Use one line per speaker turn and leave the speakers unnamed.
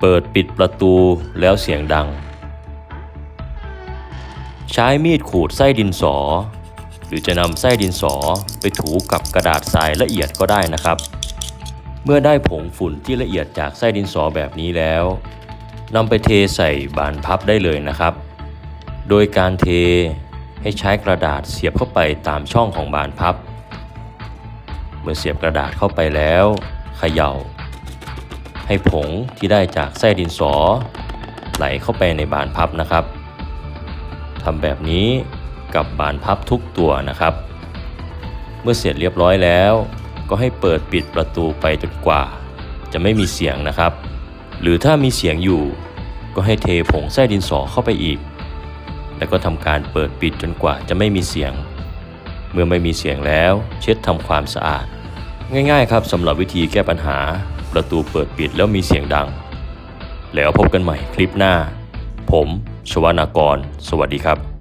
เปิดปิดประตูแล้วเสียงดัง ใช้มีดขูดไส้ดินสอ หรือจะนำไส้ดินสอไปถูกับกระดาษทรายละเอียดก็ได้นะครับ เมื่อได้ผงฝุ่นที่ละเอียดจากไส้ดินสอแบบนี้แล้วนำไปเทใส่บานพับได้เลยนะครับ โดยการเทให้ใช้กระดาษเสียบเข้าไปตามช่องของบานพับ เมื่อเสียบกระดาษเข้าไปแล้วเขย่า ให้ผงที่ได้จากไส้ดินสอ ไหลเข้าไปในบานพับนะครับทำแบบนี้กับบานพับทุกตัวนะครับ เมื่อเสร็จเรียบร้อยแล้ว ก็ให้เปิดปิดประตูไปจนกว่า จะไม่มีเสียงนะครับ หรือถ้ามีเสียงอยู่ ก็ให้เทผงไส้ดินสอเข้าไปอีก แล้วก็ทำการเปิดปิดจนกว่าจะไม่มีเสียง เมื่อไม่มีเสียงแล้ว เช็ดทำความสะอาด ง่ายๆครับสำหรับวิธีแก้ปัญหา ประตูเปิดปิดแล้วมีเสียงดัง แล้วพบกันใหม่คลิปหน้า ผม ชวนากร สวัสดีครับ